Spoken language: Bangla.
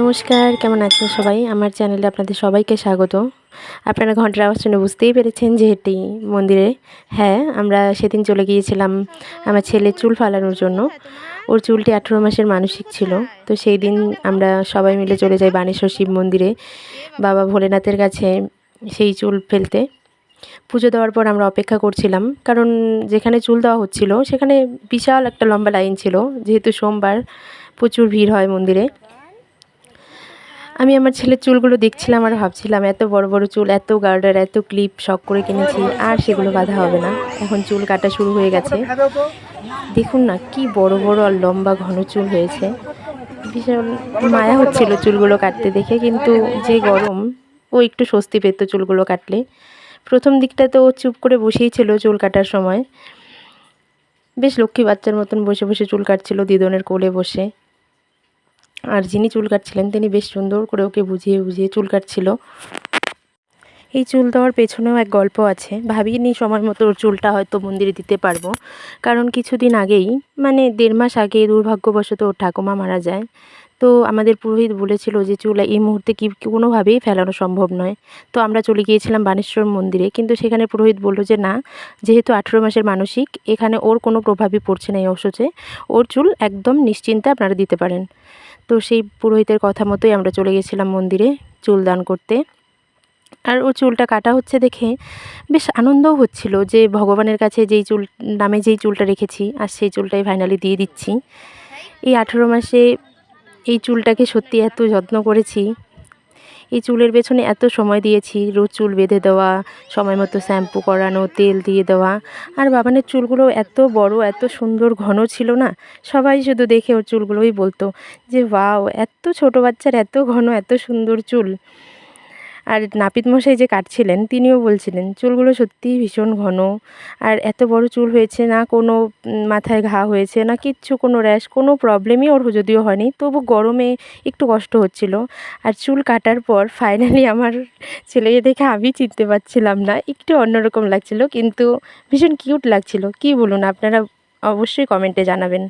নমস্কার, কেমন আছেন সবাই? আমার চ্যানেলে আপনাদের সবাইকে স্বাগত। আপনারা ঘণ্টার আওয়াজ শুনে বুঝতেই পেরেছেন যে এটি মন্দিরে। হ্যাঁ আমরা সেদিন চলে গিয়েছিলাম আমার ছেলে চুল ফালানোর জন্য। ওর চুলটি আঠেরো মাসের মানসিক ছিল। তো সেই দিন আমরা সবাই মিলে চলে যাই বানেশ্বর শিব মন্দিরে বাবা ভোলেনাথের কাছে সেই চুল ফেলতে। পুজো দেওয়ার পর আমরা অপেক্ষা করছিলাম। কারণ যেখানে চুল দেওয়া হচ্ছিল, সেখানে বিশাল একটা লম্বা লাইন ছিল। যেহেতু সোমবার প্রচুর ভিড় হয় মন্দিরে। আমি আমার ছেলের চুলগুলো দেখছিলাম আর ভাবছিলাম, এত বড় বড় চুল, এত গার্ডার, এত ক্লিপ শখ করে কিনেছি, আর সেগুলো বাঁধা হবে না। এখন চুল কাটা শুরু হয়ে গেছে। দেখুন না, কি বড় বড় আর লম্বা ঘন চুল হয়েছে। ভীষণ মায়া হচ্ছিল চুলগুলো কাটতে দেখে, কিন্তু যে গরম, ও একটু স্বস্তি পেত চুলগুলো কাটলে। প্রথম দিকটা তো ও চুপ করে বসেই ছিল চুল কাটার সময়। বেশ লক্ষ্মী বাচ্চার মতন বসে বসে চুল কাটছিল দিদনের কোলে বসে। আর যিনি চুল কাটছিলেন, তিনি বেশ সুন্দর করে ওকে বুঝিয়ে বুঝিয়ে চুল কাটছিল। এই চুল দেওয়ার পেছনেও এক গল্প আছে। ভাবিনি সময় মতো ওর চুলটা হয়তো মন্দিরে দিতে পারব। কারণ কিছুদিন আগেই মানে দেড় মাস আগে দুর্ভাগ্যবশত ওর ঠাকুমা মারা যায়। তো আমাদের পুরোহিত বলেছিল যে চুল এই মুহূর্তে কি কোনোভাবেই ফেলানো সম্ভব নয়। তো আমরা চলে গিয়েছিলাম বানেশ্বর মন্দিরে, কিন্তু সেখানে পুরোহিত বলল যে না, যেহেতু আঠেরো মাসের মানসিক, এখানে ওর কোনো প্রভাবই পড়ছে না এই অসুচে ওর চুল একদম নিশ্চিন্তে আপনারা দিতে পারেন। তো সেই পুরোহিতের কথা মতোই আমরা চলে গেছিলাম মন্দিরে চুল দান করতে। আর ও চুলটা কাটা হচ্ছে দেখে বেশ আনন্দও হচ্ছিল যে ভগবানের কাছে যেই চুল, নামে যেই চুলটা রেখেছি, আর সেই চুলটাই ফাইনালি দিয়ে দিচ্ছি। এই আঠেরো মাসে এই চুলটাকে সত্যি এত যত্ন করেছি। এই চুলের পেছনে এত সময় দিয়েছি, রোজ চুল বেঁধে দেওয়া, সময় মতো শ্যাম্পু করানো, তেল দিয়ে দেওয়া। আর বাবানের চুলগুলো এত বড়, এত সুন্দর ঘন ছিল না, সবাই শুধু দেখে ওর চুলগুলোই বলতো যে বাও এত ছোট বাচ্চার এত ঘন, এত সুন্দর চুল। আর নাপিত মশাই যে কাটছিলেন, তিনিও বলছিলেন, চুলগুলো সত্যিই ভীষণ ঘন। আর এত বড় চুল হয়েছে না, কোনো মাথায় ঘা হয়েছে না, কিচ্ছু, কোনো র্যাশ, কোনো প্রবলেমই ওর যদিও হয়নি। তবু গরমে একটু কষ্ট হচ্ছিল। আর চুল কাটার পর ফাইনালি আমার ছেলেকে দেখে আমি চিনতে পারছিলাম না। একটু অন্যরকম লাগছিল, কিন্তু ভীষণ কিউট লাগছিল। কি বলুন, আপনারা অবশ্যই কমেন্টে জানাবেন।